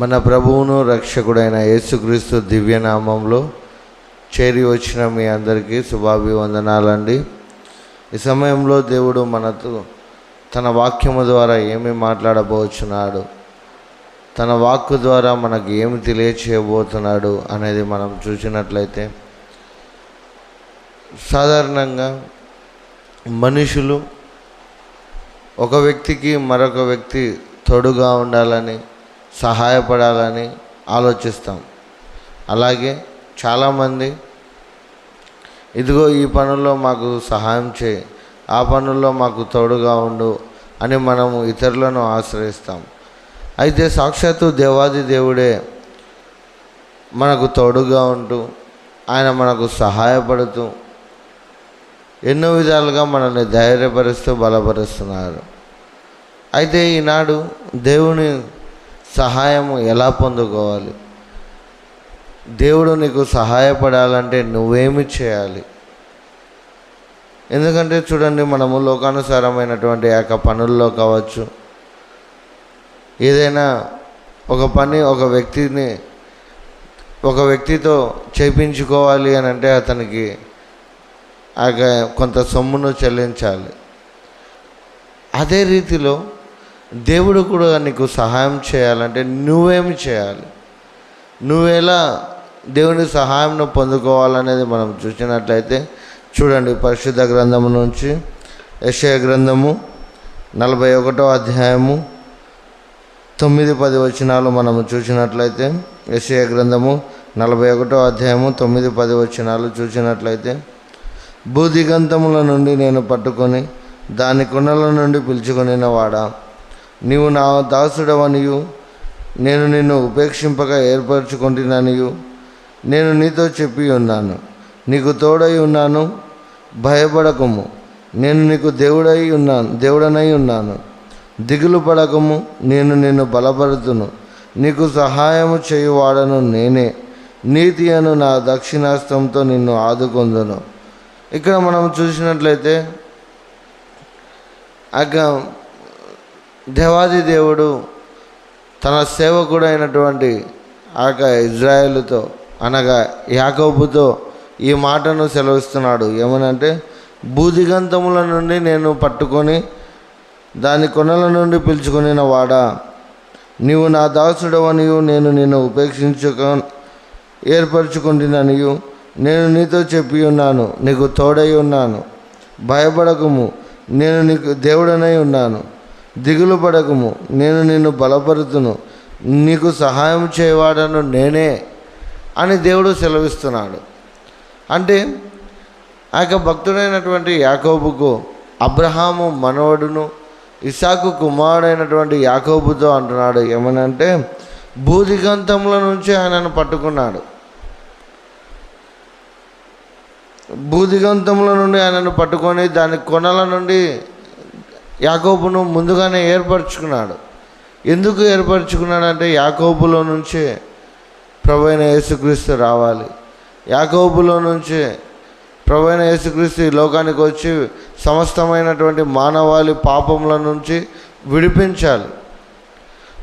మన ప్రభువును రక్షకుడైన యేసుక్రీస్తు దివ్యనామంలో చేరి వచ్చిన మీ అందరికీ శుభాభివందనాలండి. ఈ సమయంలో దేవుడు మనతో తన వాక్యము ద్వారా ఏమి మాట్లాడబోచున్నాడు? తన వాక్కు ద్వారా మనకు ఏమి తెలియచేయబోతున్నాడు అనేది మనం చూసినట్లయితే సాధారణంగా మనుషులు ఒక వ్యక్తికి మరొక వ్యక్తి తోడుగా ఉండాలని సహాయపడాలని ఆలోచిస్తాం. అలాగే చాలామంది ఇదిగో ఈ పనుల్లో మాకు సహాయం చేయి ఆ పనుల్లో మాకు తోడుగా ఉండు అని మనము ఇతరులను ఆశ్రయిస్తాం. అయితే సాక్షాత్తు దేవాది దేవుడే మనకు తోడుగా ఉంటూ ఆయన మనకు సహాయపడుతూ ఎన్నో విధాలుగా మనల్ని ధైర్యపరుస్తూ బలపరుస్తున్నారు. అయితే ఈనాడు దేవుని సహాయం ఎలా పొందుకోవాలి? దేవుడు నీకు సహాయపడాలంటే నువ్వేమి చేయాలి? ఎందుకంటే చూడండి మనము లోకానుసారమైనటువంటి ఆ యొక్క పనుల్లో కావచ్చు. ఏదైనా ఒక పని ఒక వ్యక్తిని ఒక వ్యక్తితో చేయించుకోవాలి అని అంటే అతనికి ఆ యొక్క కొంత సొమ్మును చెల్లించాలి. అదే రీతిలో దేవుడు కూడా నీకు సహాయం చేయాలంటే నువ్వేమి చేయాలి? నువ్వెలా దేవుని సహాయంను పొందుకోవాలనేది మనం చూసినట్లయితే చూడండి పరిశుద్ధ గ్రంథము నుంచి యశయ గ్రంథము నలభై ఒకటో అధ్యాయము తొమ్మిది పది వచనాలు మనము చూసినట్లయితే యశయ గ్రంథము నలభై ఒకటో అధ్యాయము తొమ్మిది పది వచనాలు చూసినట్లయితే భూదిగంతముల నుండి నేను పట్టుకొని దాని కొనల నుండి పిలుచుకొనిన వాడా? నీవు నా దాసుడవనియు. నేను నిన్ను ఉపేక్షింపగా ఏర్పరచుకుంటున్నానియు నేను నీతో చెప్పి ఉన్నాను. నీకు తోడై ఉన్నాను. భయపడకము. నేను నీకు దేవుడై ఉన్నాను దేవుడనై ఉన్నాను. దిగులు పడకము. నేను నిన్ను బలపడుతును నీకు సహాయము చేయువాడను నేనే. నీతి అను నా దక్షిణాస్తంతో నిన్ను ఆదుకొందును. ఇక్కడ మనం చూసినట్లయితే అక్క దేవాది దేవుడు తన సేవకుడైనటువంటి ఆ యొక్క ఇజ్రాయేల్తో అనగా యాకోబుతో ఈ మాటను సెలవిస్తున్నాడు. ఏమనంటే బూదిగంతముల నుండి నేను పట్టుకొని దాని కొనల నుండి పిలుచుకునిన వాడా నీవు నా దాసుడవనియు నేను నిన్ను ఉపేక్షించుక ఏర్పరచుకుంటున్నానియు నేను నీతో చెప్పి ఉన్నాను నీకు తోడై ఉన్నాను భయపడకము నేను నీకు దేవుడనై ఉన్నాను. దిగులు పడకము. నేను నిన్ను బలపరుతును. నీకు సహాయం చేయవాడను నేనే అని దేవుడు సెలవిస్తున్నాడు. అంటే ఆ యొక్క భక్తుడైనటువంటి యాకోబుకు అబ్రహాము మనవడును ఇసాకు కుమారుడైనటువంటి యాకోబుతో అంటున్నాడు. ఏమనంటే భూదిగంతముల నుంచి ఆయనను పట్టుకున్నాడు. భూదిగంతముల నుండి ఆయనను పట్టుకొని దాని కొనల నుండి యాకోబును ముందుగానే ఏర్పరచుకున్నాడు. ఎందుకు ఏర్పరచుకున్నాడంటే యాకోబులో నుంచే ప్రభు యేసుక్రీస్తు రావాలి. యాకోబులో నుంచే ప్రభు యేసుక్రీస్తు ఈ లోకానికి వచ్చి సమస్తమైనటువంటి మానవాళి పాపముల నుంచి విడిపించాలి.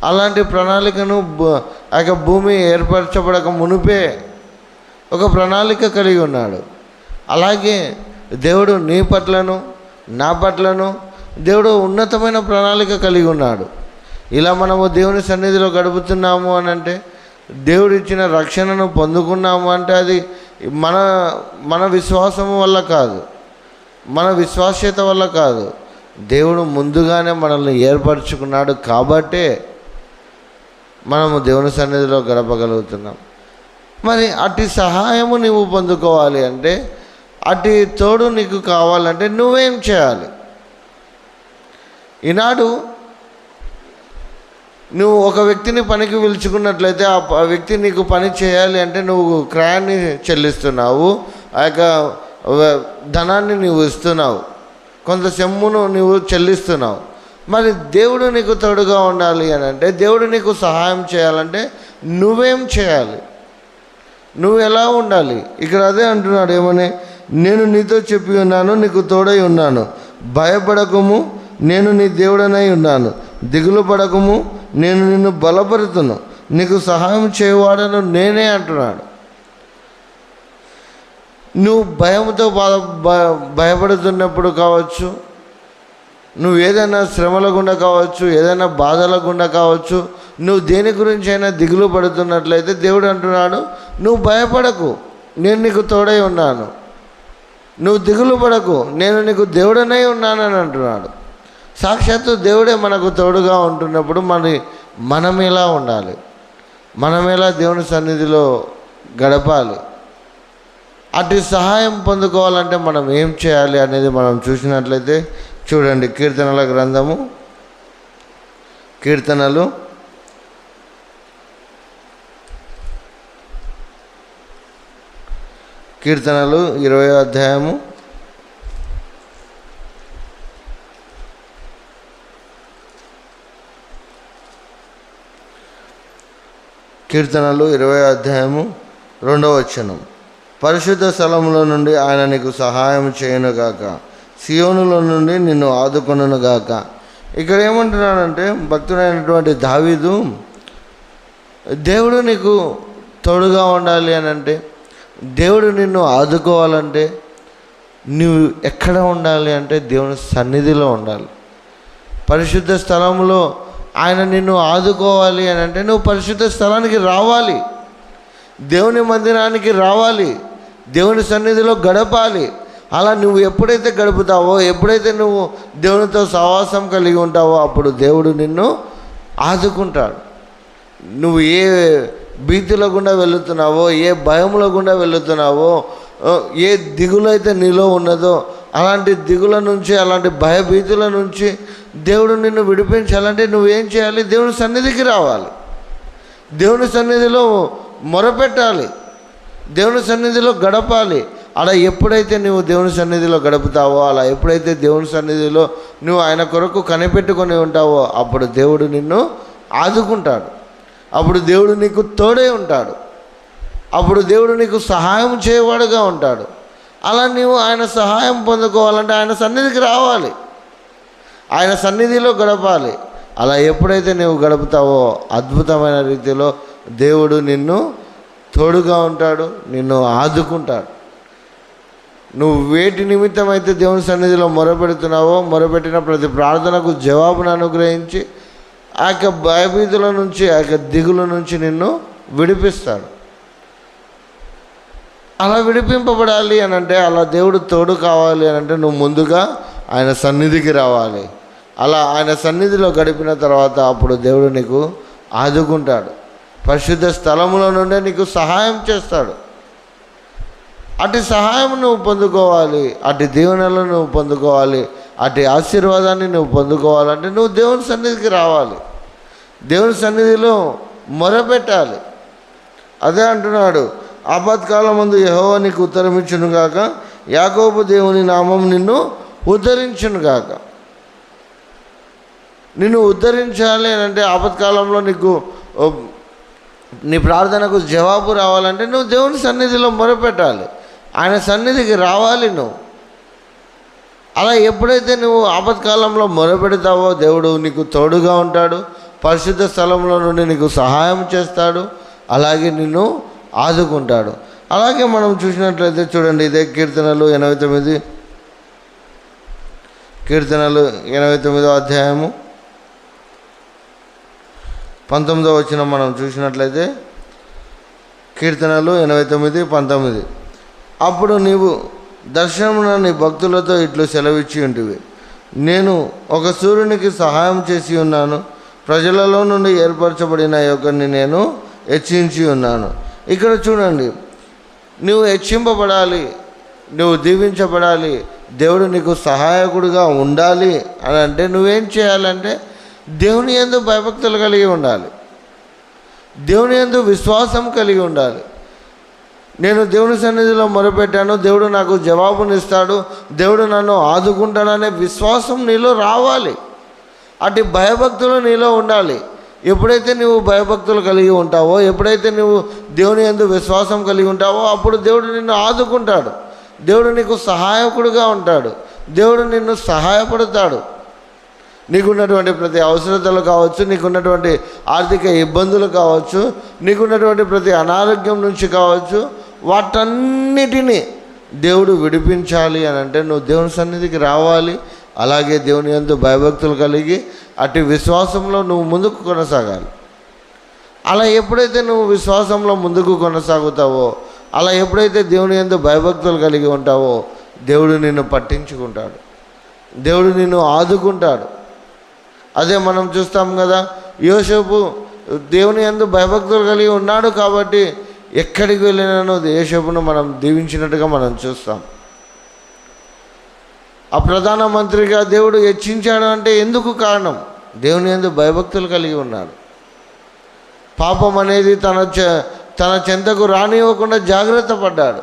అలాంటి ప్రణాళికను ఆ యొక్క భూమి ఏర్పరచబడక మునిపే ఒక ప్రణాళిక కలిగి ఉన్నాడు. అలాగే దేవుడు నీ పట్లను నా పట్లను దేవుడు ఉన్నతమైన ప్రణాళిక కలిగి ఉన్నాడు. ఇలా మనము దేవుని సన్నిధిలో గడుపుతున్నాము అని అంటే దేవుడు ఇచ్చిన రక్షణను పొందుకున్నాము అంటే అది మన మన విశ్వాసము వల్ల కాదు. మన విశ్వాస్యత వల్ల కాదు. దేవుడు ముందుగానే మనల్ని ఏర్పరచుకున్నాడు కాబట్టే మనము దేవుని సన్నిధిలో గడపగలుగుతున్నాం. మరి అటు సహాయము నువ్వు పొందుకోవాలి అంటే అటు తోడు నీకు కావాలంటే నువ్వేం చేయాలి? ఈనాడు నువ్వు ఒక వ్యక్తిని పనికి పిలుచుకున్నట్లయితే ఆ వ్యక్తి నీకు పని చేయాలి అంటే నువ్వు క్రయాన్ని చెల్లిస్తున్నావు ఆ యొక్క ధనాన్ని నువ్వు ఇస్తున్నావు కొంత సెమ్మును నువ్వు చెల్లిస్తున్నావు. మరి దేవుడు నీకు తోడుగా ఉండాలి అని అంటే దేవుడు నీకు సహాయం చేయాలంటే నువ్వేం చేయాలి? నువ్వు ఎలా ఉండాలి? ఇక్కడ అదే అంటున్నాడు ఏమని నేను నీతో చెప్పి ఉన్నాను నీకు తోడై ఉన్నాను. భయపడకము నేను నీ దేవుడనై ఉన్నాను. దిగులు పడకము నేను నిన్ను బలపరుతును. నీకు సహాయం చేయవాడను నేనే అంటున్నాడు. నువ్వు భయంతో బాధ భయపడుతున్నప్పుడు కావచ్చు నువ్వు ఏదైనా శ్రమల గుండా కావచ్చు ఏదైనా బాధల గుండా కావచ్చు నువ్వు దేని గురించి అయినా దిగులు పడుతున్నట్లయితే దేవుడు అంటున్నాడు నువ్వు భయపడకు నేను నీకు తోడై ఉన్నాను. నువ్వు దిగులు పడకు నేను నీకు దేవుడనై ఉన్నానని అంటున్నాడు. సాక్షాత్తు దేవుడే మనకు తోడుగా ఉంటున్నప్పుడు మరి మనం ఎలా ఉండాలి? మనం ఎలా దేవుని సన్నిధిలో గడపాలి? అటు సహాయం పొందుకోవాలంటే మనం ఏం చేయాలి అనేది మనం చూసినట్లయితే చూడండి కీర్తనల గ్రంథము. కీర్తనలు. కీర్తనలు ఇరవై అధ్యాయము. కీర్తనలు ఇరవై అధ్యాయము రెండవ వచనం. పరిశుద్ధ స్థలంలో నుండి ఆయన నీకు సహాయం చేయనుగాక సియోనులో నుండి నిన్ను ఆదుకొనుగాక ఇక్కడ ఏమంటున్నానంటే భక్తుడైనటువంటి దావీదు దేవుడు నీకు తోడుగా ఉండాలి అని అంటే దేవుడు నిన్ను ఆదుకోవాలంటే నువ్వు ఎక్కడ ఉండాలి అంటే దేవుని సన్నిధిలో ఉండాలి. పరిశుద్ధ స్థలంలో ఆయన నిన్ను ఆదుకోవాలి అని అంటే నువ్వు పరిశుద్ధ స్థలానికి రావాలి. దేవుని మందిరానికి రావాలి. దేవుని సన్నిధిలో గడపాలి. అలా నువ్వు ఎప్పుడైతే గడుపుతావో ఎప్పుడైతే నువ్వు దేవునితో సహవాసం కలిగి ఉంటావో అప్పుడు దేవుడు నిన్ను ఆదుకుంటాడు. నువ్వు ఏ భీతుల గుండా వెళుతున్నావో ఏ భయముల గుండా వెళుతున్నావో ఏ దిగులు అయితే నీలో ఉన్నదో అలాంటి దిగుల నుంచి అలాంటి భయభీతుల నుంచి దేవుడు నిన్ను విడిపించాలంటే నువ్వేం చేయాలి? దేవుని సన్నిధికి రావాలి. దేవుని సన్నిధిలో మొరపెట్టాలి. దేవుని సన్నిధిలో గడపాలి. అలా ఎప్పుడైతే నువ్వు దేవుని సన్నిధిలో గడుపుతావో అలా ఎప్పుడైతే దేవుని సన్నిధిలో నువ్వు ఆయన కొరకు కనిపెట్టుకొని ఉంటావో అప్పుడు దేవుడు నిన్ను ఆదుకుంటాడు. అప్పుడు దేవుడు నీకు తోడే ఉంటాడు. అప్పుడు దేవుడు నీకు సహాయం చేయవాడుగా ఉంటాడు. అలా నీవు ఆయన సహాయం పొందుకోవాలంటే ఆయన సన్నిధికి రావాలి. ఆయన సన్నిధిలో గడపాలి. అలా ఎప్పుడైతే నువ్వు గడుపుతావో అద్భుతమైన రీతిలో దేవుడు నిన్ను తోడుగా ఉంటాడు నిన్ను ఆదుకుంటాడు. నువ్వు వేటి నిమిత్తం అయితే దేవుని సన్నిధిలో మొరపెడుతున్నావో మొరపెట్టిన ప్రతి ప్రార్థనకు జవాబును అనుగ్రహించి ఆ యొక్క భయభీతుల నుంచి ఆ యొక్క దిగుల నుంచి నిన్ను విడిపిస్తాడు. అలా విడిపింపబడాలి అని అంటే అలా దేవుడు తోడు కావాలి అని అంటే నువ్వు ముందుగా ఆయన సన్నిధికి రావాలి. అలా ఆయన సన్నిధిలో గడిపిన తర్వాత అప్పుడు దేవుడు నీకు ఆదుకుంటాడు. పరిశుద్ధ స్థలంలో నుండే నీకు సహాయం చేస్తాడు. అటు సహాయం నువ్వు పొందుకోవాలి అటు దీవెనలు నువ్వు పొందుకోవాలి అటు ఆశీర్వాదాన్ని నువ్వు పొందుకోవాలంటే నువ్వు దేవుని సన్నిధికి రావాలి. దేవుని సన్నిధిలో మొరపెట్టాలి. అదే అంటున్నాడు ఆపత్కాలం ముందు యహోవా నీకు ఉత్తరమిచ్చును కాక యాకోబు దేవుని నామం నిన్ను ఉద్ధరించునుగాక. నిన్ను ఉద్ధరించాలి అని అంటే ఆపత్కాలంలో నీకు నీ ప్రార్థనకు జవాబు రావాలంటే నువ్వు దేవుని సన్నిధిలో మొరపెట్టాలి. ఆయన సన్నిధికి రావాలి నువ్వు. అలా ఎప్పుడైతే నువ్వు ఆపత్కాలంలో మొరపెడతావో దేవుడు నీకు తోడుగా ఉంటాడు. పరిశుద్ధ స్థలంలో నుండి నీకు సహాయం చేస్తాడు. అలాగే నిన్ను ఆదుకుంటాడు. అలాగే మనం చూసినట్లయితే చూడండి ఇదే కీర్తనలు ఎనభై తొమ్మిది. కీర్తనలు ఎనభై తొమ్మిదో అధ్యాయము పంతొమ్మిదో వచ్చిన మనం చూసినట్లయితే కీర్తనలు ఎనభై తొమ్మిది పంతొమ్మిది. అప్పుడు నీవు దర్శనమున నీ భక్తులతో ఇట్లు సెలవిచ్చి ఉంటివి. నేను ఒక సూర్యునికి సహాయం చేసి ఉన్నాను. ప్రజలలో నుండి ఏర్పరచబడిన యొక్కని నేను హెచ్చించి ఉన్నాను. ఇక్కడ చూడండి. నువ్వు హెచ్చింపబడాలి. నువ్వు దీవించబడాలి. దేవుడు నీకు సహాయకుడిగా ఉండాలి అని అంటే నువ్వేం చేయాలంటే దేవుని ఎందు భయభక్తులు కలిగి ఉండాలి. దేవుని ఎందు విశ్వాసం కలిగి ఉండాలి. నేను దేవుని సన్నిధిలో మొరపెట్టాను దేవుడు నాకు జవాబునిస్తాడు దేవుడు నన్ను ఆదుకుంటాడనే విశ్వాసం నీలో రావాలి. అటు భయభక్తులు నీలో ఉండాలి. ఎప్పుడైతే నువ్వు భయభక్తులు కలిగి ఉంటావో ఎప్పుడైతే నువ్వు దేవుని ఎందు విశ్వాసం కలిగి ఉంటావో అప్పుడు దేవుడు నిన్ను ఆదుకుంటాడు. దేవుడు నీకు సహాయకుడిగా ఉంటాడు. దేవుడు నిన్ను సహాయపడతాడు. నీకున్నటువంటి ప్రతి అవసరతలు కావచ్చు నీకున్నటువంటి ఆర్థిక ఇబ్బందులు కావచ్చు నీకున్నటువంటి ప్రతి అనారోగ్యం నుంచి కావచ్చు వాటన్నిటినీ దేవుడు విడిపించాలి అని అంటే నువ్వు దేవుని సన్నిధికి రావాలి. అలాగే దేవుని ఎందు భయభక్తులు కలిగి అటు విశ్వాసంలో నువ్వు ముందుకు కొనసాగాలి. అలా ఎప్పుడైతే నువ్వు విశ్వాసంలో ముందుకు కొనసాగుతావో అలా ఎప్పుడైతే దేవుని ఎందు భయభక్తులు కలిగి ఉంటావో దేవుడు నిన్ను పట్టించుకుంటాడు. దేవుడు నిన్ను ఆదుకుంటాడు. అదే మనం చూస్తాం కదా యోసేపు దేవుని ఎందు భయభక్తులు కలిగి ఉన్నాడు కాబట్టి ఎక్కడికి వెళ్ళినానో యోసేపును మనం దీవించినట్టుగా మనం చూస్తాం. ఆ ప్రధానమంత్రిగా దేవుడు హెచ్చించాడు అంటే ఎందుకు కారణం? దేవుని ఎందు భయభక్తులు కలిగి ఉన్నాడు. పాపం అనేది తన తన చెంతకు రానివ్వకుండా జాగ్రత్త పడ్డాడు.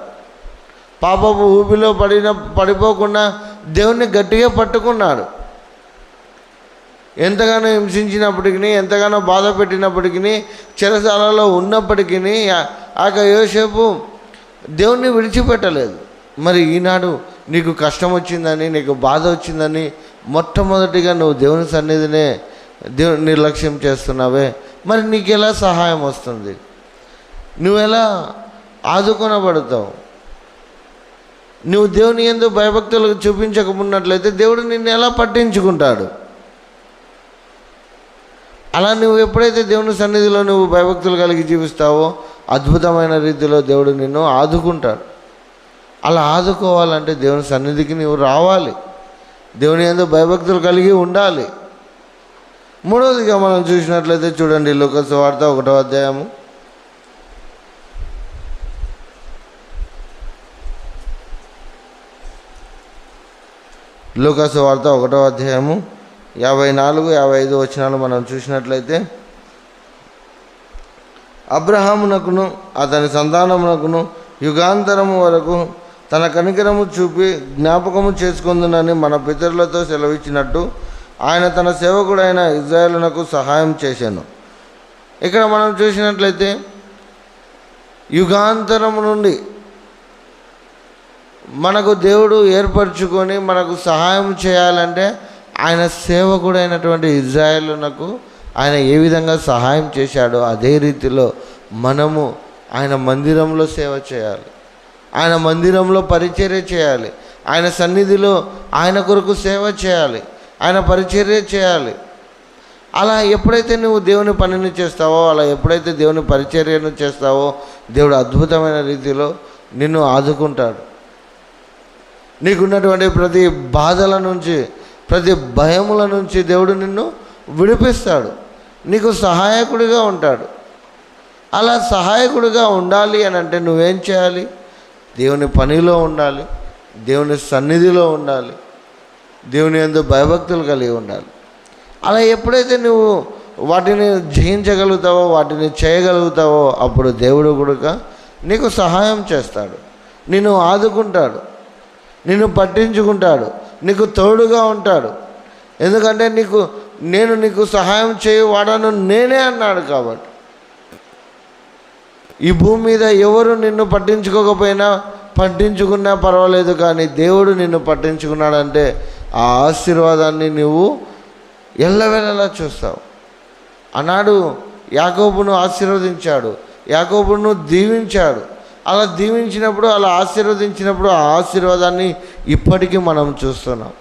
పాపపు ఊపిలో పడిన పడిపోకుండా దేవుణ్ణి గట్టిగా పట్టుకున్నాడు. ఎంతగానో హింసించినప్పటికీ ఎంతగానో బాధ పెట్టినప్పటికీ చెరసాలలో ఉన్నప్పటికీ ఆ యొక్క యోసేపు దేవుణ్ణి విడిచిపెట్టలేదు. మరి ఈనాడు నీకు కష్టం వచ్చిందని నీకు బాధ వచ్చిందని మొట్టమొదటిగా నువ్వు దేవుని సన్నిధినే దేవుని నిర్లక్ష్యం చేస్తున్నావే. మరి నీకు ఎలా సహాయం వస్తుంది? నువ్వు ఎలా ఆదుకొనబడతావు? నువ్వు దేవుని ఎందు భయభక్తులకు చూపించకమున్నట్లయితే దేవుడు నిన్ను ఎలా పట్టించుకుంటాడు? అలా నువ్వు ఎప్పుడైతే దేవుని సన్నిధిలో నువ్వు భయభక్తులు కలిగి జీవిస్తావో అద్భుతమైన రీతిలో దేవుడు నిన్ను ఆదుకుంటాడు. అలా ఆదుకోవాలంటే దేవుని సన్నిధికి నువ్వు రావాలి. దేవుని ఎందు భయభక్తులు కలిగి ఉండాలి. మూడవదిగా మనం చూసినట్లయితే చూడండి లోకస్ వార్త ఒకటో అధ్యాయము. లోకస్ వార్త ఒకటో అధ్యాయము యాభై నాలుగు యాభై ఐదు వచనాలు మనం చూసినట్లయితే అబ్రహామునకును అతని సంతానమునకును యుగాంతరము వరకు తన కనికరము చూపి జ్ఞాపకము చేసుకుందునని మన పితరులతో సెలవిచ్చినట్టు ఆయన తన సేవకుడైన ఇజ్రాయేలునకు సహాయం చేశాను. ఇక్కడ మనం చూసినట్లయితే యుగాంతరము నుండి మనకు దేవుడు ఏర్పరచుకొని మనకు సహాయం చేయాలంటే ఆయన సేవకుడైనటువంటి ఇజ్రాయేలునకు ఆయన ఏ విధంగా సహాయం చేశాడో అదే రీతిలో మనము ఆయన మందిరంలో సేవ చేయాలి. ఆయన మందిరంలో పరిచర్య చేయాలి. ఆయన సన్నిధిలో ఆయన కొరకు సేవ చేయాలి. ఆయన పరిచర్య చేయాలి. అలా ఎప్పుడైతే నువ్వు దేవుని పనిని చేస్తావో అలా ఎప్పుడైతే దేవుని పరిచర్యను చేస్తావో దేవుడు అద్భుతమైన రీతిలో నిన్ను ఆదుకుంటాడు. నీకున్నటువంటి ప్రతి బాధల నుంచి ప్రతి భయముల నుంచి దేవుడు నిన్ను విడిపిస్తాడు. నీకు సహాయకుడిగా ఉంటాడు. అలా సహాయకుడిగా ఉండాలి అని అంటే నువ్వేం చేయాలి? దేవుని పనిలో ఉండాలి. దేవుని సన్నిధిలో ఉండాలి. దేవుని ఎందు భయభక్తులు కలిగి ఉండాలి. అలా ఎప్పుడైతే నువ్వు వాటిని జయించగలుగుతావో వాటిని చేయగలుగుతావో అప్పుడు దేవుడు కూడా నీకు సహాయం చేస్తాడు. నిన్ను ఆదుకుంటాడు. నిన్ను పట్టించుకుంటాడు. నీకు తోడుగా ఉంటాడు. ఎందుకంటే నీకు నేను నీకు సహాయం చేయవాడను నేనే అన్నాడు కాబట్టి. ఈ భూమి మీద ఎవరు నిన్ను పట్టించుకోకపోయినా పట్టించుకున్నా పర్వాలేదు కానీ దేవుడు నిన్ను పట్టించుకున్నాడంటే ఆ ఆశీర్వాదాన్ని నువ్వు ఎల్లవెల్లలా చూస్తావు. ఆనాడు యాకోబును ఆశీర్వదించాడు. యాకోబును దీవించాడు. అలా దీవించినప్పుడు అలా ఆశీర్వదించినప్పుడు ఆ ఆశీర్వాదాన్ని ఇప్పటికీ మనం చూస్తున్నాం.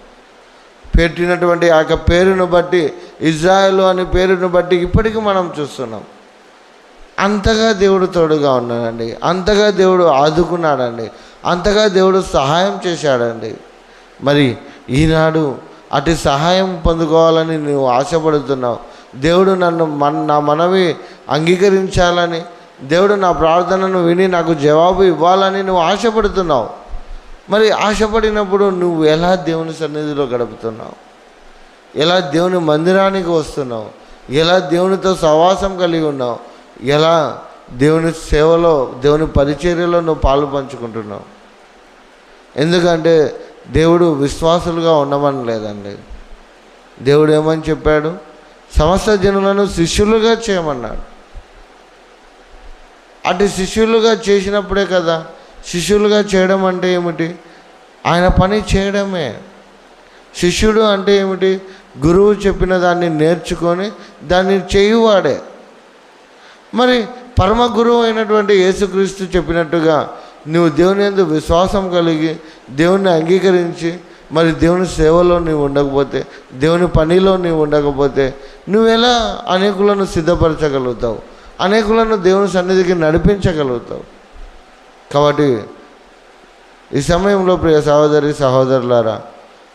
పెట్టినటువంటి ఆ యొక్క పేరును బట్టి ఇజ్రాయెల్ అనే పేరును బట్టి ఇప్పటికీ మనం చూస్తున్నాం. అంతగా దేవుడు తోడుగా ఉన్నాడండి. అంతగా దేవుడు ఆదుకున్నాడండి. అంతగా దేవుడు సహాయం చేశాడండి. మరి ఈనాడు అటు సహాయం పొందుకోవాలని నువ్వు ఆశపడుతున్నావు. దేవుడు నన్ను మన నా మనవి అంగీకరించాలని దేవుడు నా ప్రార్థనను విని నాకు జవాబు ఇవ్వాలని నువ్వు ఆశపడుతున్నావు. మరి ఆశపడినప్పుడు నువ్వు ఎలా దేవుని సన్నిధిలో గడుపుతున్నావు? ఎలా దేవుని మందిరానికి వస్తున్నావు? ఎలా దేవునితో సహవాసం కలిగి ఉన్నావు? ఎలా దేవుని సేవలో దేవుని పరిచర్యలో నువ్వు పాలు పంచుకుంటున్నావు? ఎందుకంటే దేవుడు విశ్వాసులుగా ఉండమని లేదండి. దేవుడు ఏమని చెప్పాడు? సమస్త జనులను శిష్యులుగా చేయమన్నాడు. అటు శిష్యులుగా చేసినప్పుడే కదా. శిష్యులుగా చేయడం అంటే ఏమిటి? ఆయన పని చేయడమే. శిష్యుడు అంటే ఏమిటి? గురువు చెప్పిన దాన్ని నేర్చుకొని దాన్ని చేయువాడే. మరి పరమ గురువు అయినటువంటి యేసుక్రీస్తు చెప్పినట్టుగా నువ్వు దేవుని ఎందు విశ్వాసం కలిగి దేవుణ్ణి అంగీకరించి మరి దేవుని సేవలో నీవు ఉండకపోతే దేవుని పనిలో నీవు ఉండకపోతే నువ్వెలా అనేకులను సిద్ధపరచగలుగుతావు? అనేకులను దేవుని సన్నిధికి నడిపించగలుగుతావు. కాబట్టి ఈ సమయంలో ప్రియ సహోదరి సహోదరులారా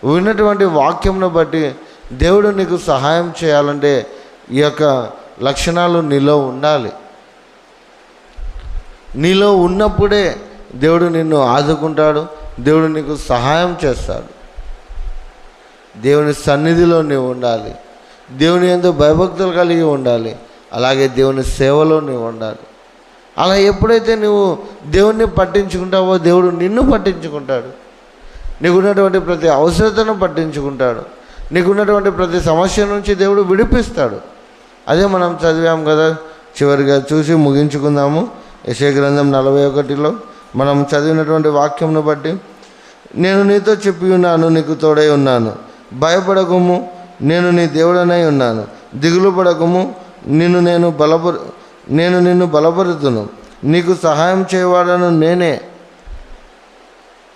విన్నటువంటి వాక్యంను బట్టి దేవుడు నీకు సహాయం చేయాలంటే ఈ యొక్క లక్షణాలు నీలో ఉండాలి. నీలో ఉన్నప్పుడే దేవుడు నిన్ను ఆదుకుంటాడు దేవుడు నీకు సహాయం చేస్తాడు. దేవుని సన్నిధిలో నీవు ఉండాలి. దేవుని ఎందు భయభక్తులు కలిగి ఉండాలి. అలాగే దేవుని సేవలో నీవు ఉండాలి. అలా ఎప్పుడైతే నువ్వు దేవుణ్ణి పట్టించుకుంటావో దేవుడు నిన్ను పట్టించుకుంటాడు. నీకున్నటువంటి ప్రతి అవసరతను పట్టించుకుంటాడు. నీకున్నటువంటి ప్రతి సమస్య నుంచి దేవుడు విడిపిస్తాడు. అదే మనం చదివాం కదా చివరిగా చూసి ముగించుకుందాము. యశయ గ్రంథం నలభై ఒకటిలో మనం చదివినటువంటి వాక్యంను బట్టి నేను నీతో చెప్పి ఉన్నాను నీకు తోడై ఉన్నాను. భయపడకము నేను నీ దేవుడనై ఉన్నాను. దిగులు పడకము నిన్ను నేను బలపరు నేను నిన్ను బలపరుతును. నీకు సహాయం చేయవాడను నేనే.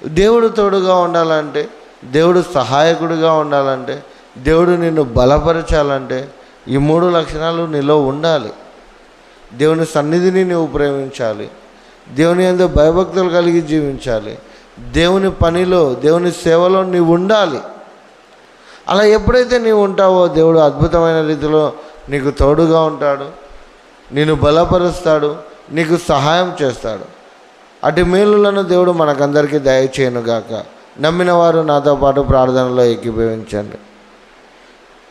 దేవుడు తోడుగా ఉండాలంటే దేవుడు సహాయకుడిగా ఉండాలంటే దేవుడు నిన్ను బలపరచాలంటే ఈ మూడు లక్షణాలు నీలో ఉండాలి. దేవుని సన్నిధిని నువ్వు ప్రేమించాలి. దేవుని ఎందు భయభక్తులు కలిగి జీవించాలి. దేవుని పనిలో దేవుని సేవలో నీవు ఉండాలి. అలా ఎప్పుడైతే నీవు ఉంటావో దేవుడు అద్భుతమైన రీతిలో నీకు తోడుగా ఉంటాడు. నిన్ను బలపరుస్తాడు. నీకు సహాయం చేస్తాడు. అటు మేలులను దేవుడు మనకందరికీ దయచేయనుగాక. నమ్మిన వారు నాతో పాటు ప్రార్థనలో ఏకీభవించండి.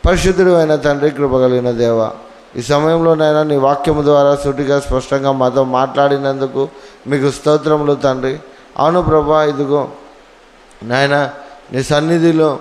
పరిశుద్ధుడు అయిన తండ్రి కృప కలిగిన దేవ ఈ సమయంలోనైనా నీ వాక్యము ద్వారా సూటిగా స్పష్టంగా మాతో మాట్లాడినందుకు మీకు స్తోత్రములు తండ్రి. అవును ప్రభా ఇదిగో నాయన నీ సన్నిధిలో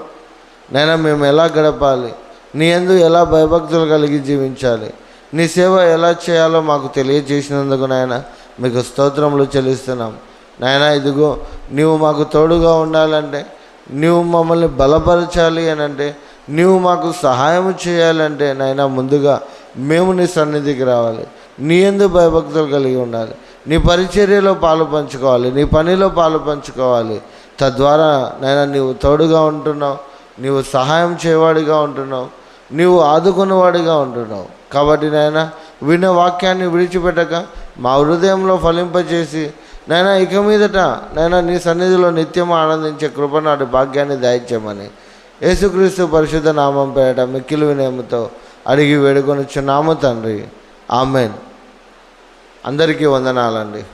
నాయన మేము ఎలా గడపాలి? నీ ఎందు ఎలా భయభక్తులు కలిగి జీవించాలి? నీ సేవ ఎలా చేయాలో మాకు తెలియజేసినందుకు నాయన మీకు స్తోత్రములు చెల్లిస్తున్నాం. నాయన ఇదిగో నీవు మాకు తోడుగా ఉండాలంటే నీవు మమ్మల్ని బలపరచాలి అని అంటే నీవు మాకు సహాయం చేయాలంటే నాయన ముందుగా మేము నీ సన్నిధికి రావాలి. నీ ఎందు భయభక్తులు కలిగి ఉండాలి. నీ పరిచర్యలో పాలు పంచుకోవాలి. నీ పనిలో పాలు పంచుకోవాలి. తద్వారా నాయన నీవు తోడుగా ఉంటున్నావు. నీవు సహాయం చేయవాడిగా ఉంటున్నావు. నీవు ఆదుకున్నవాడిగా ఉంటున్నావు. కాబట్టి నాయన విన్న వాక్యాన్ని విడిచిపెట్టక మా హృదయంలో ఫలింపచేసి నాయన ఇక మీదట నాయన నీ సన్నిధిలో నిత్యం ఆనందించే కృపనాటి భాగ్యాన్ని దయచేయమని యేసుక్రీస్తు పరిశుద్ధ నామం పేరట మిక్కిలి వినయముతో అడిగి వేడుకొని నామ తండ్రి. ఆమెన్. అందరికీ వందనాలండి.